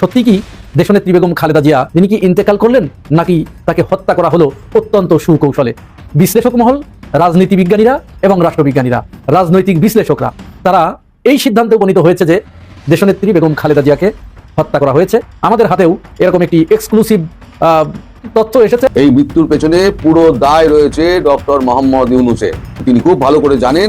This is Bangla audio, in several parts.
সত্যি কি দেশনেত্রী বেগম খালেদা জিয়া, তিনি কি ইন্তেকাল করলেন? নাকি তাকে হত্যা করা হলো অত্যন্ত সুকৌশলে? বিশ্লেষক মহল, রাজনীতি বিজ্ঞানীরা এবং রাষ্ট্রবিজ্ঞানীরা, রাজনৈতিক বিশ্লেষকরা, তারা এই সিদ্ধান্তে উপনীত হয়েছে যে দেশনেত্রী বেগম খালেদা জিয়াকে হত্যা করা হয়েছে। আমাদের হাতেও এরকম একটি এক্সক্লুসিভ তথ্য এসেছে। এই মৃত্যুর পেছনে পুরো দায় রয়েছে ডক্টর মোহাম্মদ ইউনুসের তিনি খুব ভালো করে জানেন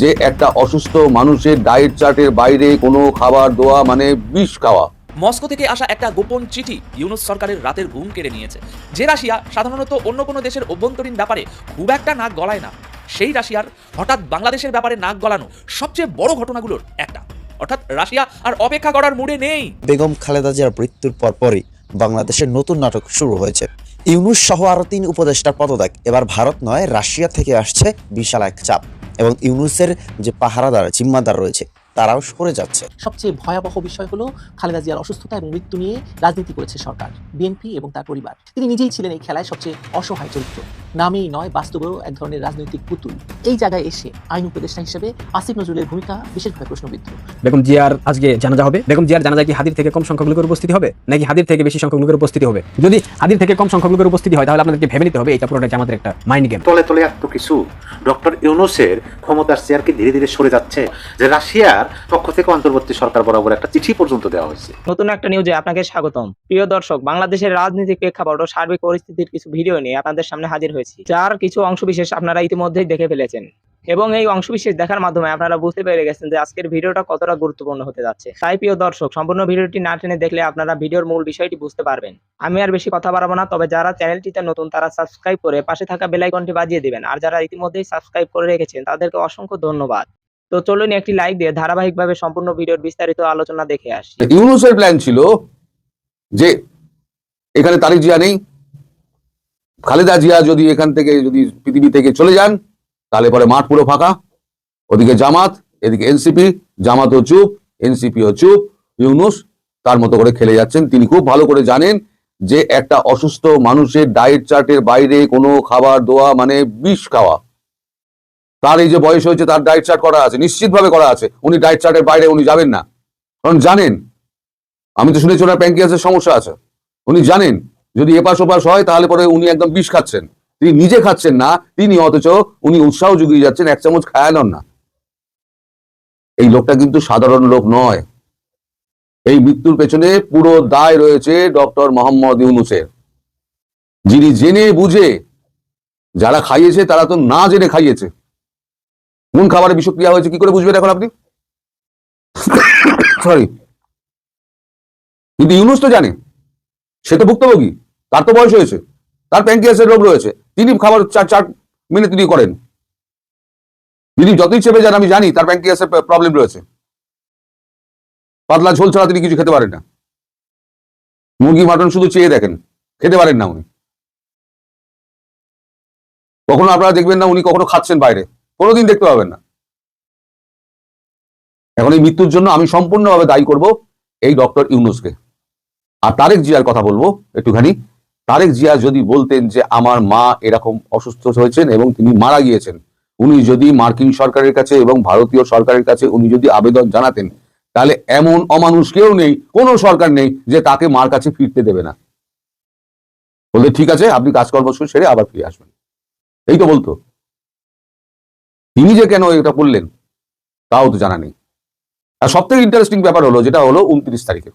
যে একটা অসুস্থ মানুষের ডায়েট চার্টের বাইরে কোনো খাবার দেওয়া মানে বিষ খাওয়া। মস্কো থেকে আসা একটা গোপন চিঠি ইউনুস সরকারের রাতের ঘুম কেড়ে নিয়েছে। যে রাশিয়া সাধারণত অন্য কোনো দেশের অভ্যন্তরীণ ব্যাপারে খুব একটা নাক গলায় না, সেই রাশিয়ার হঠাৎ বাংলাদেশের ব্যাপারে নাক গলানো সবচেয়ে বড় ঘটনাগুলোর একটা। অর্থাৎ রাশিয়া আর অপেক্ষা করার মুডে নেই। বেগম খালেদা জিয়ার মৃত্যুর পরপরই বাংলাদেশের নতুন নাটক শুরু হয়েছে। ইউনুস সহ আরও তিন উপদেষ্টার পদত্যাগ। এবার ভারত নয়, রাশিয়া থেকে আসছে বিশাল এক চাপ। এবং ইউনুসের যে পাহারাদার, জিম্মাদার রয়েছে তারাও সরে যাচ্ছে। সবচেয়ে ভয়াবহ বিষয় হলো খালেদা জিয়ার অসুস্থতা এবং মৃত্যু নিয়ে রাজনীতি করেছে সরকার বিএনপি এবং তার পরিবার। তিনি নিজেই ছিলেন এই খেলায় সবচেয়ে অসহায় চরিত্র। নামেই নয় বাস্তবেও এক ধরনের রাজনৈতিক পুতুল। এই জায়গায় এসে আইন উপদেষ্টা হিসেবে আসিফ নজরুলের ভূমিকা বিশেষভাবে প্রশ্নবিদ্ধ। বেগম জিয়ার আজকে জানাজা হবে। বেগম জিয়ার জানাজা কি হাদির থেকে কম সংখ্যক লোকের উপস্থিতি হবে? নাকি হাদির থেকে বেশি সংখ্যক লোকের উপস্থিতি হবে? যদি হাদির থেকে কম সংখ্যক লোকের উপস্থিতি হয় তাহলে আপনাদেরকে ভেবে নিতে হবে। এটা পুরোটা আমাদের একটা মাইন্ড গেম তলে তলে এত কিছু। ডক্টর ইউনুসের ক্ষমতার চেয়ারকে ধীরে ধীরে সরে যাচ্ছে? যে রাশিয়ার পক্ষ থেকে অন্তর্বর্তী সরকার বরাবর একটা চিঠি পর্যন্ত দেওয়া হয়েছে। নতুন একটা নিউজে আপনাকে স্বাগতম। প্রিয় দর্শক, বাংলাদেশের রাজনৈতিক প্রেক্ষাপট ও সার্বিক পরিস্থিতির কিছু ভিডিও নিয়ে আপনাদের সামনে হাজির হয়েছি, যার কিছু অংশবিশেষ আপনারা ইতিমধ্যেই দেখে ফেলেছেন। এবং এই অংশবিশেষ দেখার মাধ্যমে আপনারা বুঝতে পেরে গেছেন যে আজকের ভিডিওটা কতটা গুরুত্বপূর্ণ হতে যাচ্ছে। তাই প্রিয় দর্শক, সম্পূর্ণ ভিডিওটি না টেনে দেখলে আপনারা ভিডিওর মূল বিষয়টি বুঝতে পারবেন। আমি আর বেশি কথা বাড়াবো না, তবে যারা চ্যানেলটিতে নতুন তারা সাবস্ক্রাইব করে পাশে থাকা বেল আইকনটি বাজিয়ে দিবেন। আর যারা ইতিমধ্যেই সাবস্ক্রাইব করে রেখেছেন, তাদেরকে অসংখ্য ধন্যবাদ। তো চলুন একটি লাইক দিয়ে ধারাবাহিকভাবে সম্পূর্ণ ভিডিওর বিস্তারিত আলোচনা দেখে আসি। ইউনুসের প্ল্যান ছিল যে এখানে তারিক জিয়া নেই, খালেদা জিয়া যদি এখান থেকে যদি পৃথিবী থেকে চলে যান, তাহলে পরে মাঠ পুরো ফাঁকা। ওদিকে জামাত, এদিকে এনসিপি জামাতও চুপ এনসিপিও চুপ, ইউনুস তার মতো করে খেলে যাচ্ছেন। তিনি খুব ভালো করে জানেন যে একটা অসুস্থ মানুষের ডায়েট চার্টের বাইরে কোনো খাবার দেওয়া মানে বিষ খাওয়া। তার এই যে বয়স হয়েছে, তার ডায়েট চার্ট করা আছে, নিশ্চিতভাবে করা আছে। উনি ডায়েট চার্টের বাইরে উনি যাবেন না। কারণ জানেন, আমি তো শুনেছি ওনার প্যাঙ্কিয়াসের সমস্যা আছে। উনি জানেন, যদি এপাশ ওপাশ হয়, তাহলে পরে উনি একদম বিষ খাচ্ছেন। তিনি নিজে খাচ্ছেন না, তিনি অথচ উনি উৎসাহ জুগিয়ে যাচ্ছেন, এক চামচ খায়ালন না। এই লোকটা কিন্তু সাধারণ লোক নয়। এই মৃত্যুর পেছনে পুরো দায় রয়েছে ডক্টর মোহাম্মদ ইউনুসের। যিনি জেনে বুঝে, যারা খাইয়েছে, তারা তো না জেনে খাইয়েছে। কোন খাবারে বিষক্রিয়া হয়েছে, কি করে বুঝবেন এখন আপনি? সরি কিন্তু ইউনুস তো জানে, সে তো ভুক্তভোগী, তার তো বয়স হয়েছে, তার প্যাঙ্কিয়াসের রোগ রয়েছে, তিনি খাবার চার চার মিনিট তিনি করেন। তিনি যতই চেপে যান, আমি জানি তার প্যাঙ্কিয়াসের প্রবলেম রয়েছে। পাতলা ঝোল ছাড়া তিনি কিছু খেতে পারেন না। মুরগি মাটন শুধু চেয়ে দেখেন, খেতে পারেন না উনি। কখনো আপনারা দেখবেন না উনি কখনো খাচ্ছেন বাইরে। কোনোদিন দেখতে পাবেন না। এখন এই মৃত্যুর জন্য আমি সম্পূর্ণভাবে দায়ী করব এই ডক্টর ইউনুসকে। আর তারেক জিয়ার কথা বলব একটুখানি। তারেক জিয়া যদি বলতেন যে আমার মা এরকম অসুস্থ হয়েছেন এবং তিনি মারা গিয়েছেন, উনি যদি মার্কিন সরকারের কাছে এবং ভারতীয় সরকারের কাছে উনি যদি আবেদন জানাতেন, তাহলে এমন অমানুষ কেউ নেই, কোনো সরকার নেই যে তাকে মার কাছে ফিরতে দেবে না। বলতে ঠিক আছে, আপনি কাজকর্ম সেরে আবার ফিরে আসবেন। এই তো বলতো। তিনি যে কেন এটা করলেন, তাও তো জানা নেই। আর সব থেকে ইন্টারেস্টিং ব্যাপার হলো, যেটা হলো উনত্রিশ তারিখে।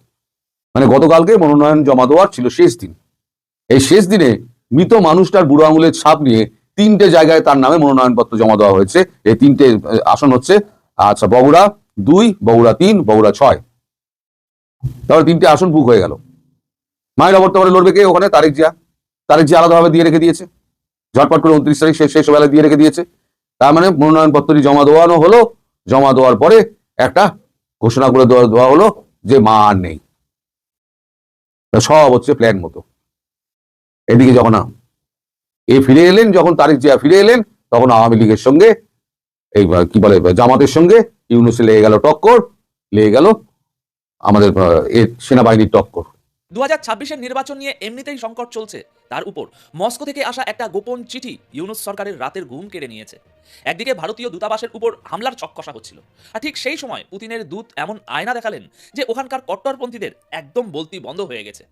মানে গতকালকে মনোনয়ন জমা দেওয়ার ছিল শেষ দিন। এই শেষ দিনে মৃত মানুষটার বুড়ো আঙুলের ছাপ নিয়ে তিনটে জায়গায় তার নামে মনোনয়নপত্র জমা দেওয়া হয়েছে। এই তিনটে আসন হচ্ছে আচ্ছা বগুড়া দুই, বগুড়া তিন, বগুড়া ছয়। তাহলে তিনটে আসন বুক হয়ে গেল। মায়ের অবর্তমানে লড়বে কে ওখানে? তারেক জিয়া। তারেক জিয়া আলাদাভাবে দিয়ে রেখে দিয়েছে। ঝটপট করে উনত্রিশ তারিখ শেষ বেলায় দিয়ে রেখে দিয়েছে। তার মানে মনোনয়নপত্রটি জমা দেওয়ানো হলো। জমা দেওয়ার পরে একটা ঘোষণা করে দেওয়া দেওয়া হলো যে মা আর নেই। সব হচ্ছে প্ল্যান মতো। এদিকে যখন এ ফিরে এলেন, যখন তারিখ জিয়া ফিরে এলেন, তখন আওয়ামী লীগের সঙ্গে এই কি বলে, জামাতের সঙ্গে ইউনুসে লেগে গেল টক্কর, লেগে গেল আমাদের সেনাবাহিনীর টক্কর। দু হাজার ছাব্বিশের নির্বাচন নিয়ে এমনিতেই সংকট চলছে। তার উপর মস্কো থেকে আসা একটা গোপন চিঠি ইউনুস সরকারের রাতের ঘুম কেড়ে নিয়েছে। একদিকে ভারতীয় দূতাবাসের উপর হামলার চক্কসা হচ্ছিল, আর ঠিক সেই সময় পুতিনের দূত এমন আয়না দেখালেন যে ওখানকার কট্টরপন্থীদের একদম বলতি বন্ধ হয়ে গেছে।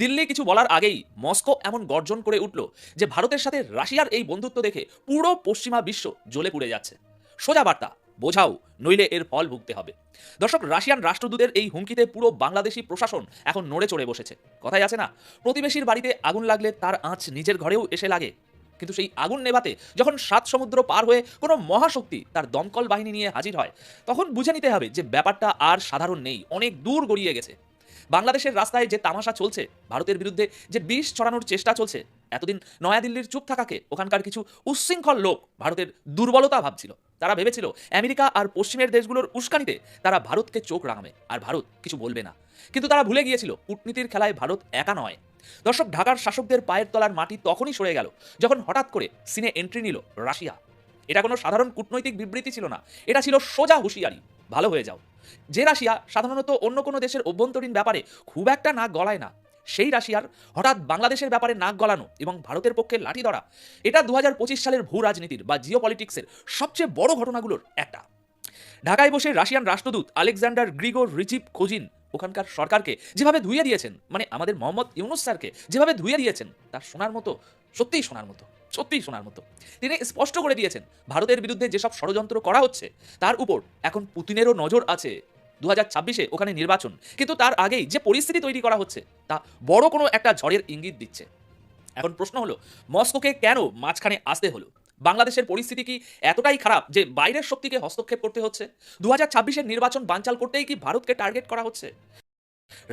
দিল্লি কিছু বলার আগেই মস্কো এমন গর্জন করে উঠল যে ভারতের সাথে রাশিয়ার এই বন্ধুত্ব দেখে পুরো পশ্চিমা বিশ্ব জ্বলে পুড়ে যাচ্ছে। সোজা বার্তা বোঝাও, নইলে এর ফল ভুগতে হবে। দর্শক, রাশিয়ান রাষ্ট্রদূতের এই হুমকিতে পুরো বাংলাদেশি প্রশাসন এখন নড়ে চড়ে বসেছে। কথাই আছে না, প্রতিবেশীর বাড়িতে আগুন লাগলে তার আঁচ নিজের ঘরেও এসে লাগে। কিন্তু সেই আগুন নেভাতে যখন সাত সমুদ্র পার হয়ে কোনো মহাশক্তি তার দমকল বাহিনী নিয়ে হাজির হয়, তখন বুঝে নিতে হবে যে ব্যাপারটা আর সাধারণ নেই, অনেক দূর গড়িয়ে গেছে। বাংলাদেশের রাস্তায় যে তামাশা চলছে, ভারতের বিরুদ্ধে যে বিষ ছড়ানোর চেষ্টা চলছে, এতদিন নয়াদিল্লির চুপ থাকাকে ওখানকার কিছু উচ্ছৃঙ্খল লোক ভারতের দুর্বলতা ভাবছিল। তারা ভেবেছিল, আমেরিকা আর পশ্চিমের দেশগুলোর উস্কানিতে তারা ভারতকে চোখ রাঙাবে, আর ভারত কিছু বলবে না। কিন্তু তারা ভুলে গিয়েছিল, কূটনীতির খেলায় ভারত একা নয়। দর্শক, ঢাকার শাসকদের পায়ের তলার মাটি তখনই সরে গেল, যখন হঠাৎ করে সিনে এন্ট্রি নিল রাশিয়া। এটা কোনো সাধারণ কূটনৈতিক বিবৃতি ছিল না, এটা ছিল সোজা হুঁশিয়ারি। ভালো হয়ে যাও। যে রাশিয়া সাধারণত অন্য কোনো দেশের অভ্যন্তরীণ ব্যাপারে খুব একটা নাক গলায় না, সেই রাশিয়ার হঠাৎ বাংলাদেশের ব্যাপারে নাক গলানো এবং ভারতের পক্ষে লাঠি ধরা, এটা দু হাজার পঁচিশ সালের ভূ রাজনীতির বা জিও পলিটিক্সের সবচেয়ে বড় ঘটনাগুলোর একটা। ঢাকায় বসে রাশিয়ান রাষ্ট্রদূত আলেকজান্ডার গ্রিগোর রিচিপ কোজিন ওখানকার সরকারকে যেভাবে ধুয়ে দিয়েছেন মানে আমাদের মোহাম্মদ ইউনুস স্যারকে যেভাবে ধুয়ে দিয়েছেন, তার শোনার মতো, সত্যিই শোনার মতো। সত্যিই শোনার মতো। তিনি স্পষ্ট করে দিয়েছেন, ভারতের বিরুদ্ধে যেসব ষড়যন্ত্র করা হচ্ছে, তার উপর এখন পুতিনেরও নজর আছে। দু হাজার ছাব্বিশে ওখানে নির্বাচন, কিন্তু তার আগেই যে পরিস্থিতি তৈরি করা হচ্ছে, তা বড় কোনো একটা ঝড়ের ইঙ্গিত দিচ্ছে। এখন প্রশ্ন হলো, মস্কোকে কেন মাঝখানে আসতে হলো? বাংলাদেশের পরিস্থিতি কি এতটাই খারাপ যে বাইরের শক্তিকে হস্তক্ষেপ করতে হচ্ছে? দু হাজার নির্বাচন বানচাল করতেই কি ভারতকে টার্গেট করা হচ্ছে?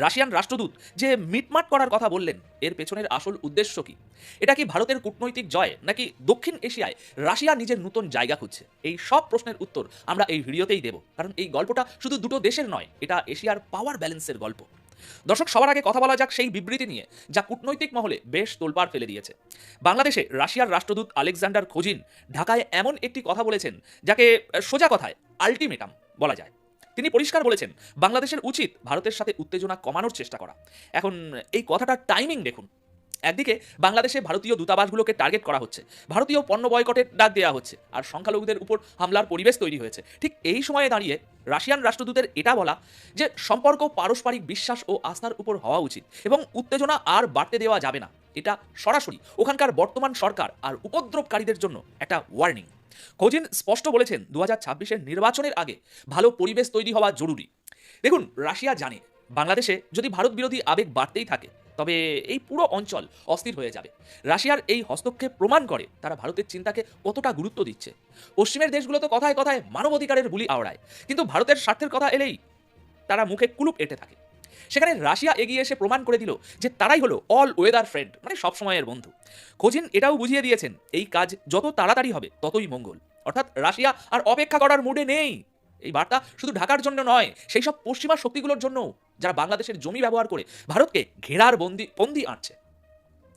রাশিয়ান রাষ্ট্রদূত যে মিটমাট করার কথা বললেন, এর পেছনের আসল উদ্দেশ্য কি? এটা কি ভারতের কূটনৈতিক জয়, নাকি দক্ষিণ এশিয়ায় রাশিয়া নিজের নতুন জায়গা খুঁজছে? এই সব প্রশ্নের উত্তর আমরা এই ভিডিওতেই দেব, কারণ এই গল্পটা শুধু দুটো দেশের নয়, এটা এশিয়ার পাওয়ার ব্যালেন্সের গল্প। দর্শক, সবার আগে কথা বলা যাক সেই বিবৃতি নিয়ে, যা কূটনৈতিক মহলে বেশ তোলপাড় ফেলে দিয়েছে। বাংলাদেশে রাশিয়ার রাষ্ট্রদূত আলেকজান্ডার খোজিন ঢাকায় এমন একটি কথা বলেছেন, যাকে সোজা কথায় আলটিমেটাম বলা যায়। তিনি পরিষ্কার বলেছেন, বাংলাদেশের উচিত ভারতের সাথে উত্তেজনা কমানোর চেষ্টা করা। এখন এই কথাটা টাইমিং দেখুন। একদিকে বাংলাদেশে ভারতীয় দূতাবাসগুলোকে টার্গেট করা হচ্ছে, ভারতীয় পণ্য বয়কটের ডাক দেওয়া হচ্ছে, আর সংখ্যালঘুদের উপর হামলার পরিবেশ তৈরি হয়েছে। ঠিক এই সময়ে দাঁড়িয়ে রাশিয়ান রাষ্ট্রদূতের এটা বলা যে সম্পর্ক পারস্পরিক বিশ্বাস ও আস্থার উপর হওয়া উচিত এবং উত্তেজনা আর বাড়তে দেওয়া যাবে না। এটা সরাসরি ওখানকার বর্তমান সরকার আর উপদ্রবকারীদের জন্য একটা ওয়ার্নিং কোজিন স্পষ্ট বলেছেন দু হাজার নির্বাচনের আগে ভালো পরিবেশ তৈরি হওয়া জরুরি। দেখুন, রাশিয়া জানে, বাংলাদেশে যদি ভারত বিরোধী আবেগ বাড়তেই থাকে তবে এই পুরো অঞ্চল অস্থির হয়ে যাবে। রাশিয়ার এই হস্তক্ষেপ প্রমাণ করে তারা ভারতের চিন্তাকে কতটা গুরুত্ব দিচ্ছে। পশ্চিমের দেশগুলো তো কথায় কথায় মানবাধিকারের বুলি আওড়ায়, কিন্তু ভারতের স্বার্থের কথা এলেই তারা মুখে কুলুপ এঁটে থাকে। সেখানে রাশিয়া এগিয়ে এসে প্রমাণ করে দিল যে তারাই হলো অল ওয়েদার ফ্রেন্ড মানে সবসময়ের বন্ধু। কোজিন এটাও বুঝিয়ে দিয়েছেন, এই কাজ যত তাড়াতাড়ি হবে ততই মঙ্গল। অর্থাৎ রাশিয়া আর অপেক্ষা করার মুডে নেই। এই বার্তা শুধু ঢাকার জন্য নয়, সেই সব পশ্চিমা শক্তিগুলোর জন্য যারা বাংলাদেশের জমি ব্যবহার করে ভারতকে ঘেরার বন্দি বন্দি আনছে।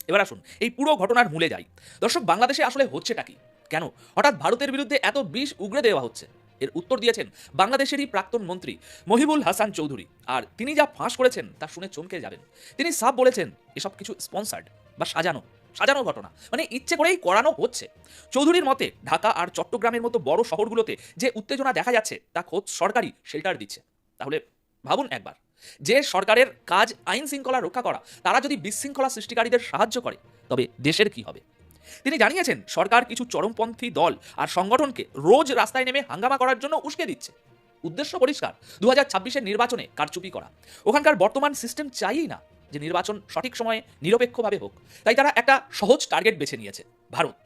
এবার আসুন, এই পুরো ঘটনার মূলে যাই। দর্শক, বাংলাদেশে আসলে হচ্ছেটা কি? কেন? হঠাৎ ভারতের বিরুদ্ধে এত বিষ উগড়ে দেওয়া হচ্ছে? এর উত্তর দিয়েছেন বাংলাদেশেরই প্রাক্তন মন্ত্রী মহিবুল হাসান চৌধুরী। আর তিনি যা ফাঁস করেছেন তা শুনে চমকে যাবেন। তিনি সাফ বলেছেন, এসব কিছু স্পন্সার্ড বা সাজানো। সাজানো ঘটনা। মানে ইচ্ছে করেই করানো হচ্ছে। চৌধুরীর মতে, ঢাকা আর চট্টগ্রামের মতো বড় শহরগুলোতে যে উত্তেজনা দেখা যাচ্ছে, তা খোদ সরকারই শেল্টার দিচ্ছে। তাহলে ভাবুন একবার, যে সরকারের কাজ আইন শৃঙ্খলা রক্ষা করা, তারা যদি বিশৃঙ্খলা সৃষ্টিকারীদের সাহায্য করে, তবে দেশের কি হবে? তিনি জানিয়েছেন, সরকার কিছু চরমপন্থী দল আর সংগঠনকে রোজ রাস্তায় নেমে হাঙ্গামা করার জন্য উস্কে দিচ্ছে। উদ্দেশ্য পরিষ্কার দু হাজার নির্বাচনে কারচুপি করা। ওখানকার বর্তমান সিস্টেম চাইই না। যে নির্বাচন সঠিক সময়ে নিরপেক্ষভাবে হোক, তাই তারা একটা সহজ টার্গেট বেছে নিয়েছে, ভারত।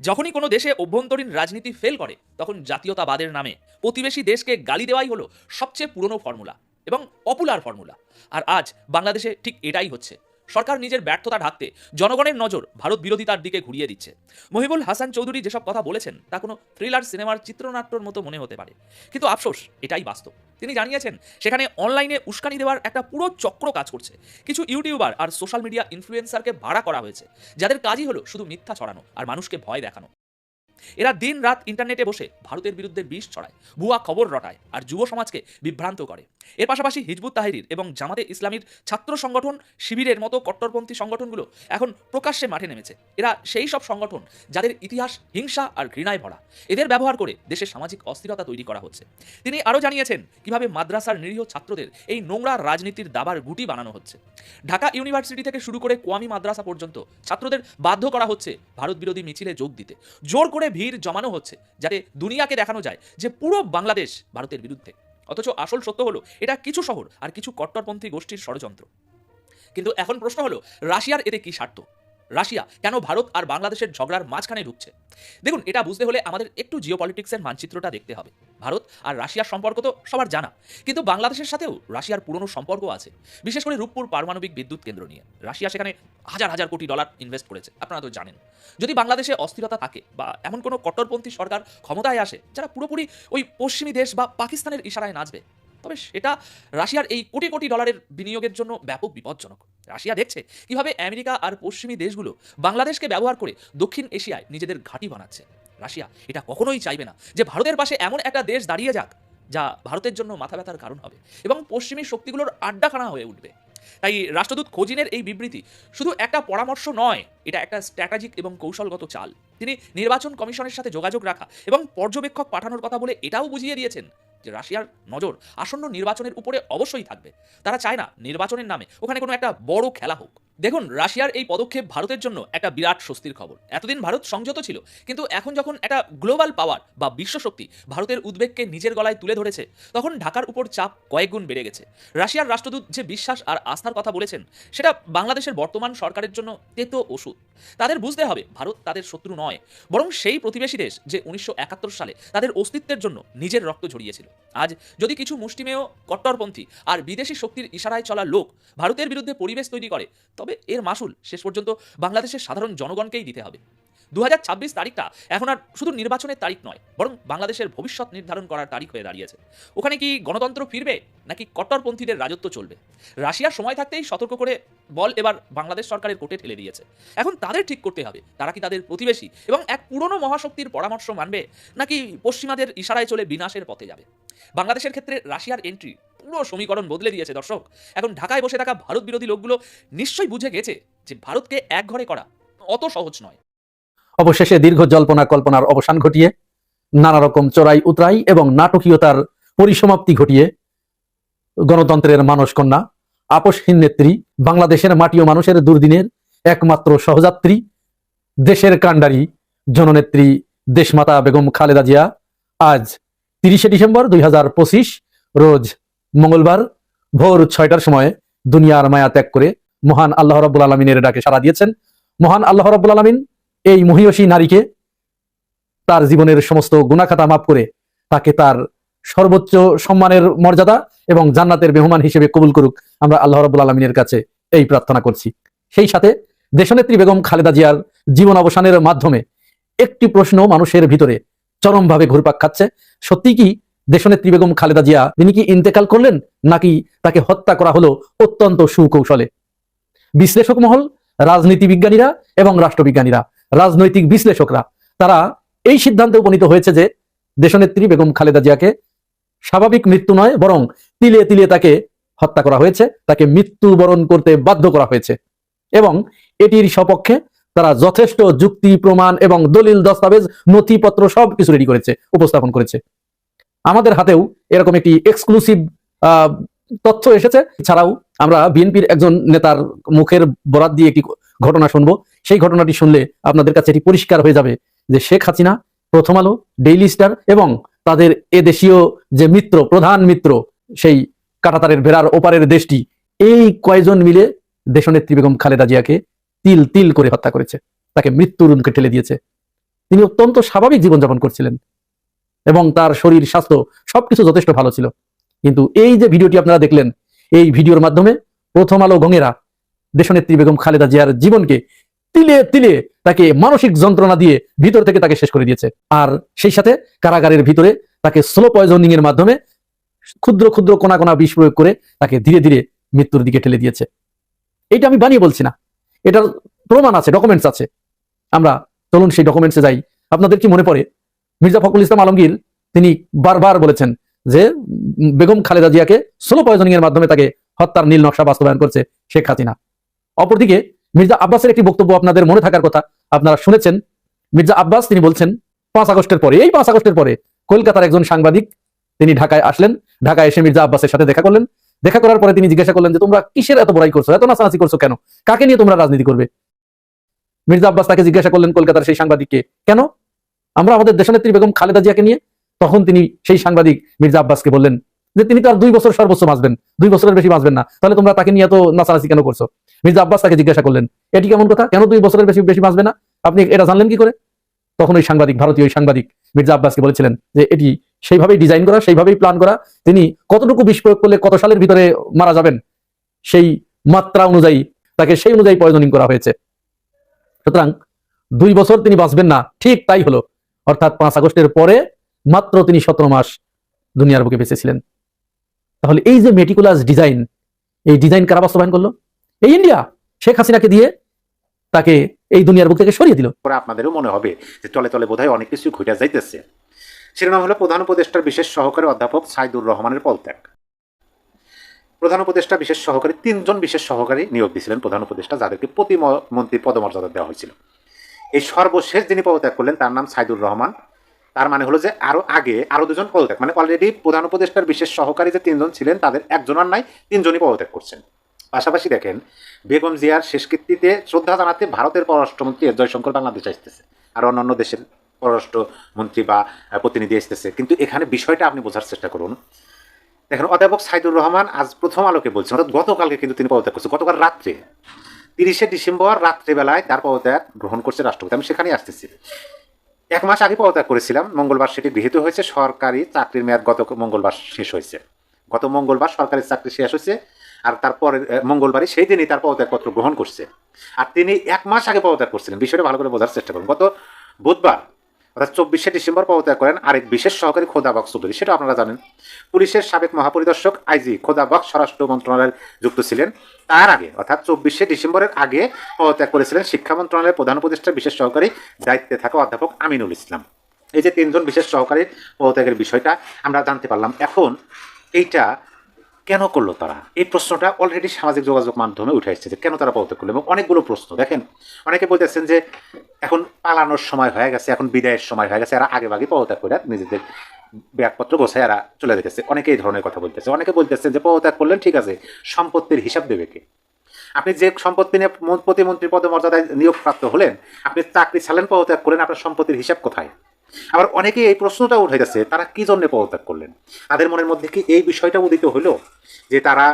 যখনই কোনো দেশে অভ্যন্তরীণ রাজনীতি ফেল করে, তখন জাতীয়তাবাদের নামে প্রতিবেশী দেশকে গালি দেওয়াই হলো সবচেয়ে পুরনো ফর্মুলা এবং পপুলার ফর্মুলা আর আজ বাংলাদেশে ঠিক এটাই হচ্ছে। সরকার নিজের ব্যর্থতা ঢাকতে জনগণের নজর ভারত বিরোধিতার দিকে ঘুরিয়ে দিচ্ছে। মহিবুল হাসান চৌধুরী যেসব কথা বলেছেন, তা কোনো থ্রিলার সিনেমার চিত্রনাট্যর মতো মনে হতে পারে। কিন্তু আফসোস, এটাই বাস্তব। তিনি জানিয়েছেন, সেখানে অনলাইনে উস্কানি দেওয়ার একটা পুরো চক্র কাজ করছে। কিছু ইউটিউবার আর সোশ্যাল মিডিয়া ইনফ্লুয়েন্সারকে ভাড়া করা হয়েছে, যাদের কাজই হলো শুধু মিথ্যা ছড়ানো আর মানুষকে ভয় দেখানো। এরা দিন রাত ইন্টারনেটে বসে ভারতের বিরুদ্ধে বিষ ছড়ায়, ভুয়া খবর রটায় আর যুব সমাজকে বিভ্রান্ত করে। এর পাশাপাশি হিজবুত তাহিরির এবং জামাতে ইসলামীর ছাত্র সংগঠন শিবিরের মতো কট্টরপন্থী সংগঠনগুলো এখন প্রকাশ্যে মাঠে নেমেছে। এরা সেই সব সংগঠন যাদের ইতিহাস, হিংসা আর ঘৃণায় ভরা। এদের ব্যবহার করে দেশের সামাজিক অস্থিরতা তৈরি করা হচ্ছে। তিনি আরও জানিয়েছেন কীভাবে মাদ্রাসার নিরীহ ছাত্রদের এই নোংরা রাজনীতির দাবার গুটি বানানো হচ্ছে। ঢাকা ইউনিভার্সিটি থেকে শুরু করে কোয়ামি মাদ্রাসা পর্যন্ত ছাত্রদের বাধ্য করা হচ্ছে ভারত বিরোধী মিছিলে যোগ দিতে। জোর করে ভিড় জমানো হচ্ছে যাতে দুনিয়াকে দেখানো যায় যে পুরো বাংলাদেশ ভারতের বিরুদ্ধে। অথচ আসল সত্য হলো, এটা কিছু শহর আর কিছু কট্টরপন্থী গোষ্ঠীর ষড়যন্ত্র। কিন্তু এখন প্রশ্ন হলো, রাশিয়ার এতে কি স্বার্থ? রাশিয়া, কেন ভারত আর বাংলাদেশের ঝগড়ার মাঝখানে ঢুকছে? দেখুন, এটা বুঝতে হলে আমাদের একটু জিও পলিটিক্সের মানচিত্রটা দেখতে হবে। ভারত আর রাশিয়ার সম্পর্ক তো সবার জানা, কিন্তু বাংলাদেশের সাথেও রাশিয়ার পুরনো সম্পর্ক আছে, বিশেষ করে রূপপুর পারমাণবিক বিদ্যুৎ কেন্দ্র নিয়ে। রাশিয়া সেখানে হাজার হাজার কোটি ডলার ইনভেস্ট করেছে, আপনারা তো জানেন। যদি বাংলাদেশে অস্থিরতা থাকে বা এমন কোনো কট্টরপন্থী সরকার ক্ষমতায় আসে, যারা পুরোপুরি ওই পশ্চিমী দেশ বা পাকিস্তানের ইশারায় নাচবে তবে সেটা রাশিয়ার এই কোটি কোটি ডলারের বিনিয়োগের জন্য ব্যাপক বিপজ্জনক। রাশিয়া দেখছে কীভাবে আমেরিকা আর পশ্চিমী দেশগুলো বাংলাদেশকে ব্যবহার করে দক্ষিণ এশিয়ায় নিজেদের ঘাঁটি বানাচ্ছে। রাশিয়া এটা কখনোই চাইবে না যে ভারতের পাশে এমন একটা দেশ দাঁড়িয়ে যাক যা ভারতের জন্য মাথা ব্যথার কারণ হবে এবং পশ্চিমী শক্তিগুলোর আড্ডাখানা হয়ে উঠবে। তাই রাষ্ট্রদূত খোজিনের এই বিবৃতি শুধু একটা পরামর্শ নয়, এটা একটা স্ট্র্যাটেজিক এবং কৌশলগত চাল। তিনি নির্বাচন কমিশনের সাথে যোগাযোগ রাখা এবং পর্যবেক্ষক পাঠানোর কথা বলে এটাও বুঝিয়ে দিয়েছেন যে রাশিয়ার নজর আসন্ন নির্বাচনের উপরে অবশ্যই থাকবে। তারা চায় না নির্বাচনের নামে। ওখানে কোনো একটা বড় খেলা হোক। দেখুন, রাশিয়ার এই পদক্ষেপ ভারতের জন্য একটা বিরাট স্বস্তির খবর। এতদিন ভারত সংযত ছিল, কিন্তু এখন যখন একটা গ্লোবাল পাওয়ার বা বিশ্বশক্তি ভারতের উদ্বেগকে নিজের গলায় তুলে ধরেছে, তখন ঢাকার উপর চাপ কয়েক গুণ বেড়ে গেছে। রাশিয়ার রাষ্ট্রদূত যে বিশ্বাস আর আস্থার কথা বলেছেন, সেটা বাংলাদেশের বর্তমান সরকারের জন্য তেতো ওষুধ। তাদের বুঝতে হবে, ভারত তাদের শত্রু নয়, বরং সেই প্রতিবেশী দেশ যে উনিশশো একাত্তর সালে তাদের অস্তিত্বের জন্য নিজের রক্ত ঝরিয়েছিল। আজ যদি কিছু মুষ্টিমেয় কট্টরপন্থী আর বিদেশি শক্তির ইশারায় চলা লোক ভারতের বিরুদ্ধে পরিবেশ তৈরি করে তবে এর মাসুল শেষ পর্যন্ত বাংলাদেশের সাধারণ জনগণকেই দিতে হবে। দু হাজার ছাব্বিশ তারিখটা এখন আর শুধু নির্বাচনের তারিখ নয়, বরং বাংলাদেশের ভবিষ্যৎ নির্ধারণ করার তারিখ হয়ে দাঁড়িয়েছে। ওখানে কি গণতন্ত্র ফিরবে, নাকি কট্টরপন্থীদের রাজত্ব চলবে? রাশিয়ার সময় থাকতেই সতর্ক করে বল এবার বাংলাদেশ সরকারের কোর্টে ঠেলে দিয়েছে। এখন তাদের ঠিক করতে হবে, তারা কি তাদের প্রতিবেশী এবং এক পুরনো মহাশক্তির পরামর্শ মানবে, নাকি পশ্চিমাদের ইশারায় চলে বিনাশের পথে যাবে? বাংলাদেশের ক্ষেত্রে রাশিয়ার এন্ট্রি পুরো সমীকরণ বদলে দিয়েছে, দর্শক। এখন ঢাকায় বসে থাকা ভারত বিরোধী লোকগুলো নিশ্চয়ই বুঝে গেছে যে ভারতকে এক ঘরে করা অত সহজ নয়। অবশেষে দীর্ঘ জল্পনা কল্পনার অবসান ঘটিয়ে, নানা রকম চড়াই উতরাই এবং নাটকীয়তার পরিসমাপ্তি ঘটিয়ে, গণতন্ত্রের মানস কন্যা আপসহীন নেত্রী, বাংলাদেশের মাটি ও মানুষের দুর্দিনের একমাত্র সহযাত্রী, দেশের কাণ্ডারি জননেত্রী দেশমাতা বেগম খালেদা জিয়া আজ তিরিশে ডিসেম্বর দুই হাজার পঁচিশ, রোজ মঙ্গলবার ভোর ছয়টার সময় দুনিয়ার মায়া ত্যাগ করে মহান আল্লাহ রব্বুল আলমিনের ডাকে সাড়া দিয়েছেন। মহান আল্লাহ রব্বুল আলমিন এই মহিয়সী নারীকে তার জীবনের সমস্ত গুণাখাতা মাফ করে তাকে তার সর্বোচ্চ সম্মানের মর্যাদা এবং জান্নাতের মেহমান হিসেবে কবুল করুক। আমরা আল্লাহ রবুল আলমিনের কাছে এই প্রার্থনা করছি। সেই সাথে দেশনেত্রী বেগম খালেদা জিয়ার জীবন অবসানের মাধ্যমে একটি প্রশ্ন মানুষের ভিতরে চরমভাবে ঘুরপাক খাচ্ছে। সত্যি কি দেশনেত্রী বেগম খালেদা জিয়া, তিনি কি ইন্তেকাল করলেন নাকি তাকে হত্যা করা হলো অত্যন্ত সুকৌশলে? বিশ্লেষক মহল, রাজনীতি বিজ্ঞানীরা এবং রাষ্ট্রবিজ্ঞানীরা, রাজনৈতিক বিশ্লেষকরা, তারা এই সিদ্ধান্তে উপনীত হয়েছে যে দেশনেত্রী বেগম খালেদা জিয়াকে স্বাভাবিক মৃত্যু নয়, বরং তিলে তিলে তাকে হত্যা করা হয়েছে, তাকে মৃত্যুবরণ করতে বাধ্য করা হয়েছে। এবং এটির সপক্ষে তারা যথেষ্ট যুক্তি, প্রমাণ এবং দলিল, দস্তাবেজ, নথিপত্র সব কিছু রেডি করেছে, উপস্থাপন করেছে। আমাদের হাতেও এরকম একটি এক্সক্লুসিভ তথ্য এসেছে। ছাড়াও আমরা বিএনপির একজন নেতার মুখের বরাত দিয়ে একটি ঘটনা শুনব। সেই ঘটনাটি শুনলে আপনাদের কাছে এটি পরিষ্কার হয়ে যাবে যে শেখ হাসিনা প্রথম আলো ডেইলি স্টার এবং তাদের এ দেশীয় যে মিত্র, প্রধান মিত্র, সেই কাটাতারের ভেড়ার ওপারের দেশটি, এই কয়জন মিলে দেশনেত্রী বেগম খালেদা জিয়াকে তিল তিল করে হত্যা করেছে। তাকে মৃত্যুর মুখে ঠেলে দিয়েছে। তিনি অত্যন্ত স্বাভাবিক জীবনযাপন করছিলেন। এবং তার শরীর, স্বাস্থ্য সবকিছু যথেষ্ট ভালো ছিল। কিন্তু এই যে ভিডিওটি আপনারা দেখলেন, এই ভিডিওর মাধ্যমে প্রথম আলো গঙেরা দেশনেত্রী বেগম খালেদা জিয়ার জীবনকে তিলে তিলে তাকে মানসিক যন্ত্রণা দিয়ে ভিতর থেকে তাকে শেষ করে দিয়েছে। আর সেই সাথে কারাগারের ভিতরে তাকে স্লো পয়জনিং এর মাধ্যমে ক্ষুদ্র ক্ষুদ্র কোনা কোনা বিষ প্রয়োগ করে তাকে ধীরে ধীরে মৃত্যুর দিকে ঠেলে দিয়েছে। এটা আমি বানিয়ে বলছি না। এটার প্রমাণ আছে ডকুমেন্টস আছে। আমরা চলুন সেই ডকুমেন্টসে যাই। আপনাদের কি মনে পড়ে মির্জা ফখরুল ইসলাম আলমগীর তিনি বারবার বলেছেন যে বেগম খালেদা জিয়াকে স্লো পয়জনিং এর মাধ্যমে তাকে হত্যার নীল নকশা বাস্তবায়ন করছে শেখ হাসিনা। অপরদিকে মির্জা আব্বাসের একটি বক্তব্য আপনাদের মনে থাকার কথা আপনারা শুনেছেন। মির্জা আব্বাস তিনি বলছেন, পাঁচ আগস্টের পরে, এই পাঁচ আগস্টের পরে কলকাতার একজন সাংবাদিক তিনি ঢাকায় আসলেন। ঢাকায় এসে মির্জা আব্বাসের সাথে দেখা করলেন। দেখা করার পরে তিনি জিজ্ঞাসা করলেন যে, তোমরা কিসের এত বড়াই করছ? এত নাচানাচি করছ কেন? কাকে নিয়ে তোমরা রাজনীতি করবে? মির্জা আব্বাস তাকে জিজ্ঞাসা করলেন কলকাতার সেই সাংবাদিককে, কেন? আমরা আমাদের দেশনেত্রী বেগম খালেদা জিয়াকে নিয়ে তখন তিনি সেই সাংবাদিক মির্জা আব্বাসকে বললেন যে তিনি তো আর দুই বছর সর্বোচ্চ বাঁচবেন, দুই বছরের বেশি বাঁচবেন না। তাহলে তোমরা তাকে নিয়ে এত নাচানাচি কেন করছ? মির্জা আব্বাস তাকে জিজ্ঞাসা করলেন, এটি কেমন কথা? কেন দুই বছরের বেশি বেশি বাঁচবে না? আপনি এটা জানলেন কি করে? তখন ওই সাংবাদিক, ভারতীয় ওই সাংবাদিক মির্জা আব্বাসকে বলেছিলেন যে, এটি সেইভাবেই ডিজাইন করা, সেইভাবেই প্ল্যান করা। তিনি কতটুকু বিষ প্রয়োগ করলে কত সালের ভিতরে মারা যাবেন, সেই মাত্রা অনুযায়ী, তাকে সেই অনুযায়ী পয়জনিং করা হয়েছে। সুতরাং দুই বছর তিনি বাঁচবেন না, ঠিক তাই হলো। অর্থাৎ পাঁচ আগস্টের পরে মাত্র তিনি সতেরো মাস দুনিয়ার বুকে বেঁচেছিলেন। তাহলে এই যে মেটিকুলাস ডিজাইন এই ডিজাইন কারা বাস্তবায়ন করল? এই ইন্ডিয়া শেখ হাসিনাকে দিয়ে তাকে এই দুনিয়ার বুক থেকে সরিয়ে দিল। করে আপনাদেরও মনে হবে যে তলে তলে বোধহয় অনেক কিছু ঘুরে যাইতেছে। শিরোনাম হলো প্রধান উপদেষ্টার বিশেষ সহকারী অধ্যাপক সাইদুর রহমানের পলত্যাগ প্রধান উপদেষ্টা বিশেষ সহকারী, তিনজন বিশেষ সহকারী নিয়োগ দিয়েছিলেন প্রধান উপদেষ্টা, যাদেরকে প্রতিমন্ত্রী পদমর্যাদা দেওয়া হয়েছিল। এই সর্বশেষ যিনি পদত্যাগ করলেন, তার নাম সাইদুর রহমান। তার মানে হলো যে আরও আগে আরও দুজন পদত্যাগ মানে অলরেডি প্রধান উপদেষ্টার বিশেষ সহকারী যে তিনজন ছিলেন, তাদের একজন আর নাই, তিনজনই পদত্যাগ করছেন। পাশাপাশি দেখেন, বেগম জিয়ার শেষকৃতিতে শ্রদ্ধা জানাতে ভারতের পররাষ্ট্রমন্ত্রী এস জয়শঙ্কর বাংলাদেশে আসতেছে আর অন্যান্য দেশের পররাষ্ট্রমন্ত্রী বা প্রতিনিধি আসতেছে। কিন্তু এখানে বিষয়টা আপনি বোঝার চেষ্টা করুন। দেখেন, অধ্যাপক সাইদুর রহমান আজ প্রথম আলোকে বলছেন, অর্থাৎ গতকালকে কিন্তু তিনি পদত্যাগ করছেন। গতকাল রাত্রে তিরিশে ডিসেম্বর রাত্রেবেলায় তার পদত্যাগ গ্রহণ করছে রাষ্ট্রপতি। আমি সেখানেই আসতেছি। এক মাস আগে পদত্যাগ করেছিলাম। মঙ্গলবার সেটি গৃহীত হয়েছে। সরকারি চাকরির মেয়াদ গত মঙ্গলবার শেষ হয়েছে। গত মঙ্গলবার সরকারি চাকরি শেষ হয়েছে আর তারপরে মঙ্গলবারই সেই দিনই তার পদত্যাগপত্র গ্রহণ করছে। আর তিনি এক মাস আগে পদত্যাগ করছিলেন। বিষয়টা ভালো করে বোঝার চেষ্টা করুন। গত বুধবার অর্থাৎ চব্বিশে ডিসেম্বর পদত্যাগ করেন আরেক বিশেষ সহকারী খোদা বক্স চৌধুরী সেটা আপনারা জানেন। পুলিশের সাবেক মহাপরিদর্শক আইজি খোদা বক্স স্বরাষ্ট্র মন্ত্রণালয়ের যুক্ত ছিলেন। তার আগে, অর্থাৎ চব্বিশে ডিসেম্বরের আগে পদত্যাগ করেছিলেন শিক্ষা মন্ত্রণালয়ের প্রধান উপদেষ্টা, বিশেষ সহকারী দায়িত্বে থাকা অধ্যাপক আমিনুল ইসলাম। এই যে তিনজন বিশেষ সহকারীর পদত্যাগের বিষয়টা আমরা জানতে পারলাম। এখন এইটা কেন করল তারা? এই প্রশ্নটা অলরেডি সামাজিক যোগাযোগ মাধ্যমে উঠে এসেছে যে কেন তারা পদত্যাগ করল এবং অনেকগুলো প্রশ্ন। দেখেন, অনেকে বলতেছেন যে এখন পালানোর সময় হয়ে গেছে, এখন বিদায়ের সময় হয়ে গেছে, এরা আগে ভাগে পদত্যাগ করে নিজেদের ব্যাগপত্র গোছায় এরা চলে যেতেছে। অনেকে এই ধরনের কথা বলতেছে। অনেকে বলতেছেন যে পদত্যাগ করলেন, ঠিক আছে, সম্পত্তির হিসাব দেবে কে? আপনি যে সম্পত্তি নিয়ে মন- প্রতিমন্ত্রী পদমর্যাদায় নিয়োগপ্রাপ্ত হলেন, আপনি চাকরি ছাড়লেন, পদত্যাগ করলেন, আপনার সম্পত্তির হিসাব কোথায়? আবার অনেকেই এই প্রশ্নটা উঠে গেছে তারা কি জন্য পদত্যাগ করলেন? তাদের মনের মধ্যে কি এই বিষয়টা উদিত হলো যে তারা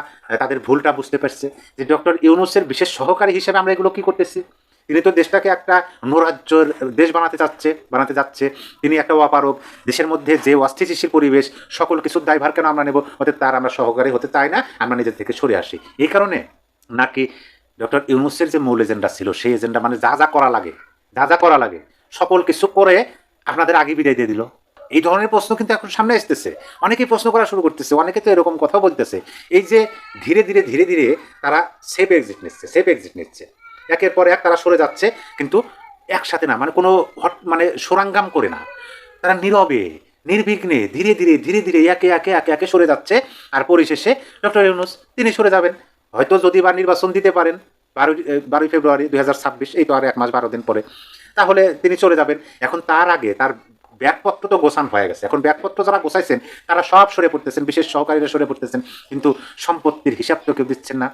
তাদের ভুলটা বুঝতে পারছে। যে ডক্টর ইউনুসের বিশেষ সহকারী হিসেবে আমরা এগুলো কি করতেছি? তিনি তো দেশটাকে একটা নৈরাজ্যের দেশ বানাতে চাচ্ছে, বানাতে যাচ্ছে। তিনি একটা অপারক দেশের মধ্যে যে অস্থিতিশীল পরিবেশ, সকল কিছুর দায়ভার কেন আমরা নেব? অর্থাৎ তার আমরা সহকারী হতে চাই না, আমরা নিজের থেকে সরে আসি। এই কারণে নাকি ডক্টর ইউনুসের যে মূল এজেন্ডা ছিল, সেই এজেন্ডা মানে যা যা করা লাগে, যা যা করা লাগে, সকল কিছু করে আপনাদের আগে বিদায় দিয়ে দিল। এই ধরনের প্রশ্ন কিন্তু এখন সামনে আসতেছে। অনেকেই প্রশ্ন করা শুরু করতেছে, অনেকে তো এরকম কথা বলতেছে। এই যে ধীরে ধীরে ধীরে ধীরে তারা সেফ এক্সিট নিচ্ছে সেফ এক্সিট নিচ্ছে। একের পর এক তারা সরে যাচ্ছে, কিন্তু একসাথে না মানে কোনো হট মানে সোরাঙ্গাম করে না। তারা নীরবে, নির্বিঘ্নে ধীরে ধীরে ধীরে ধীরে একে একে একে একে সরে যাচ্ছে আর পরিশেষে ডক্টর ইউনুস তিনি সরে যাবেন। হয়তো যদি বা নির্বাচন দিতে পারেন, বারোই বারোই ফেব্রুয়ারি দু হাজার ছাব্বিশ, এই তো আর এক মাস বারো দিন পরে। তাহলে তিনি চলে যাবেন। এখন তার আগে তার ব্যাগপত্র তো গোছান হয়ে গেছে। এখন ব্যাগপত্র যারা গোছাইছেন, তারা সব সরে পড়তেছেন, বিশেষ সহকারীরা সরে পড়তেছেন, কিন্তু সম্পত্তির হিসাব তো কেউ দিচ্ছেন না।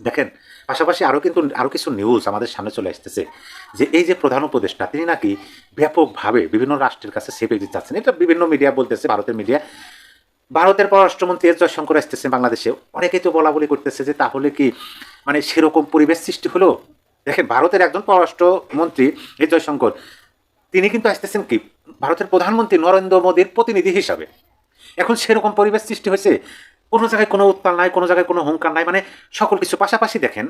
দেখেন, পাশাপাশি আরও কিন্তু আরও কিছু নিউজ আমাদের সামনে চলে আসতেছে, যে এই যে প্রধান উপদেষ্টা, তিনি নাকি ব্যাপকভাবে বিভিন্ন রাষ্ট্রের কাছে সেপে দিতে চাচ্ছেন। এটা বিভিন্ন মিডিয়া বলতেছে, ভারতের মিডিয়া ভারতের পররাষ্ট্রমন্ত্রী এস জয়শঙ্কর আসতেছে বাংলাদেশে। অনেকেই তো বলা বলি করতেছে যে তাহলে কি মানে সেরকম পরিবেশ সৃষ্টি হলো? দেখেন, ভারতের একজন পররাষ্ট্রমন্ত্রী এস জয়শঙ্কর তিনি কিন্তু আসতেছেন কি? ভারতের প্রধানমন্ত্রী নরেন্দ্র মোদীর প্রতিনিধি হিসাবে। এখন সেরকম পরিবেশ সৃষ্টি হয়েছে, কোনো জায়গায় কোনো উত্তাল নাই, কোনো জায়গায় কোনো হুঙ্কার নাই মানে সকল কিছু পাশাপাশি দেখেন,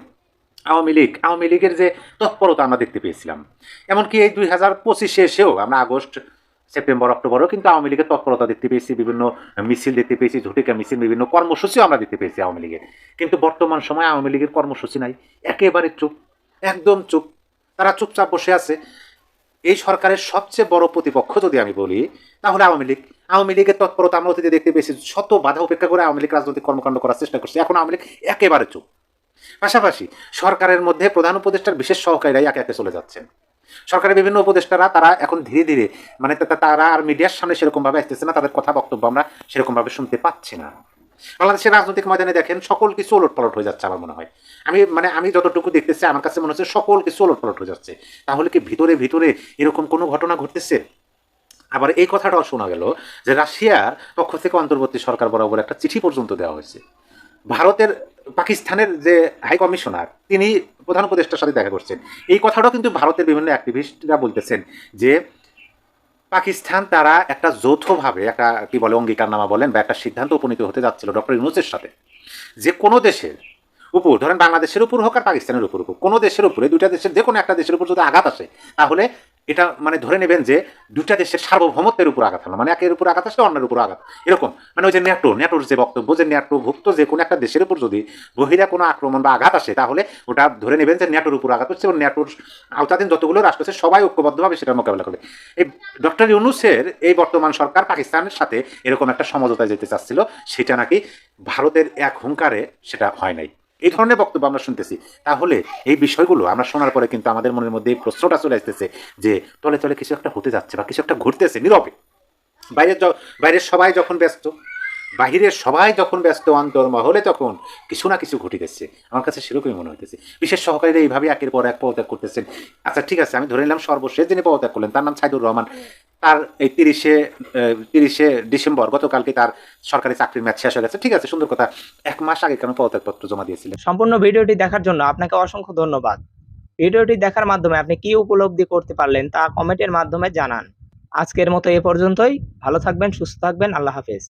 আওয়ামী লীগ, আওয়ামী লীগের যে তৎপরতা আমরা দেখতে পেয়েছিলাম। এমনকি এই দুই হাজার পঁচিশে এসেও আমরা আগস্ট, সেপ্টেম্বর, অক্টোবরও কিন্তু আওয়ামী লীগের তৎপরতা দেখতে পেয়েছি, বিভিন্ন মিছিল দেখতে পেয়েছি, ঝুটিকা মিছিল, বিভিন্ন কর্মসূচিও আমরা দেখতে পেয়েছি আওয়ামী লীগের। কিন্তু বর্তমান সময়ে আওয়ামী লীগের কর্মসূচি নাই, একেবারে চুপ। একদম চুপ। তারা চুপচাপ বসে আছে। এই সরকারের সবচেয়ে বড় প্রতিপক্ষ যদি আমি বলি, তাহলে আওয়ামী লীগ। আওয়ামী লীগের তৎপরতা আমরা অতীতে দেখতে পেয়েছি। শত বাধা উপেক্ষা করে আওয়ামী লীগ রাজনৈতিক কর্মকাণ্ড করার চেষ্টা করছে। এখন আওয়ামী লীগ একেবারে চুপ। পাশাপাশি সরকারের মধ্যে প্রধান উপদেষ্টার বিশেষ সহকারীরাই একে একে চলে যাচ্ছেন। সরকারের বিভিন্ন উপদেষ্টারা, তারা এখন ধীরে ধীরে মানে তারা আর মিডিয়ার সামনে সেরকমভাবে আসতেছে না। তাদের কথা বক্তব্য আমরা সেরকমভাবে শুনতে পাচ্ছি না। বাংলাদেশের রাজনৈতিক ময়দানে দেখেন সকল কিছু ওলট পালট হয়ে যাচ্ছে আমার মনে হয়। আমি মানে আমি যতটুকু দেখতেছি, আমার কাছে মনে হচ্ছে সকল কিছু ওলট পালট হয়ে যাচ্ছে। তাহলে কি ভিতরে ভিতরে এরকম কোনো ঘটনা ঘটতেছে? আবার এই কথাটাও শোনা গেল যে রাশিয়ার পক্ষ থেকে অন্তর্বর্তী সরকার বরাবর একটা চিঠি পর্যন্ত দেওয়া হয়েছে। ভারতের, পাকিস্তানের যে হাই কমিশনার, তিনি প্রধান উপদেষ্টার সাথে দেখা করছেন। এই কথাটাও কিন্তু ভারতের বিভিন্ন অ্যাক্টিভিস্টরা বলতেছেন যে পাকিস্তান তারা একটা যৌথভাবে, একটা কি বলে অঙ্গীকারনামা বলেন বা একটা সিদ্ধান্ত উপনীত হতে যাচ্ছিল ডক্টর ইউনুসের সাথে। যে কোনো দেশের উপর, ধরেন বাংলাদেশের উপর হোক আর পাকিস্তানের উপর হোক, কোনো দেশের উপরে, দুইটা দেশের যে কোনো একটা দেশের উপর যদি আঘাত আসে, তাহলে এটা মানে ধরে নেবেন যে দুটা দেশের সার্বভৌমত্বের উপর আঘাত হলো মানে একের উপর আঘাত আসলে অন্যের উপর আঘাত। এরকম। মানে ওই যে ন্যাটো, ন্যাটোর যে বক্তব্য, যে ন্যাটো ভুক্ত যে কোনো একটা দেশের উপর যদি বহিরা কোনো আক্রমণ বা আঘাত আসে, তাহলে ওটা ধরে নেবেন যে ন্যাটোর উপর আঘাত হচ্ছে এবং ন্যাটোর আওতাধীন যতগুলো রাষ্ট্র আছে, সবাই ঐক্যবদ্ধভাবে সেটার মোকাবেলা করবে। এই ডক্টর ইউনুসের এই বর্তমান সরকার পাকিস্তানের সাথে এরকম একটা সমঝোতায় যেতে চাচ্ছিল, সেটা নাকি ভারতের এক হুঙ্কারে সেটা হয় নাই। এই ধরনের বক্তব্য আমরা শুনতেছি। তাহলে এই বিষয়গুলো আমরা শোনার পরে কিন্তু আমাদের মনের মধ্যে এই প্রশ্নটা চলে আসতেছে যে তলে তলে কিছু একটা হতে যাচ্ছে বা কিছু একটা ঘটতেছে নীরবে। বাইরের বাইরের সবাই যখন ব্যস্ত, বাহিরের সবাই যখন ব্যস্ত অন্তর্মহলে তখন কিছু না কিছু ঘটিতেছে আমার কাছে সেরকমই মনে হইতেছে। বিশেষ সহকারীরা এইভাবে একের পর এক পদত্যাগ করতেছেন। আচ্ছা ঠিক আছে, আমি ধরে নিলাম সর্বশেষ যিনি পদত্যাগ করলেন, তার নাম সাইদুর রহমান। তার এই তিরিশে তিরিশে ডিসেম্বর গতকালকে তার সরকারি চাকরির ম্যাচ শেষ হয়ে গেছে। ঠিক আছে, সুন্দর কথা। এক মাস আগে কেন পদত্যাগপত্র জমা দিয়েছিলেন? সম্পূর্ণ ভিডিওটি দেখার জন্য আপনাকে অসংখ্য ধন্যবাদ। ভিডিওটি দেখার মাধ্যমে আপনি কি উপলব্ধি করতে পারলেন তা কমেন্টের মাধ্যমে জানান। আজকের মতো এ পর্যন্তই। ভালো থাকবেন, সুস্থ থাকবেন। আল্লাহ হাফেজ।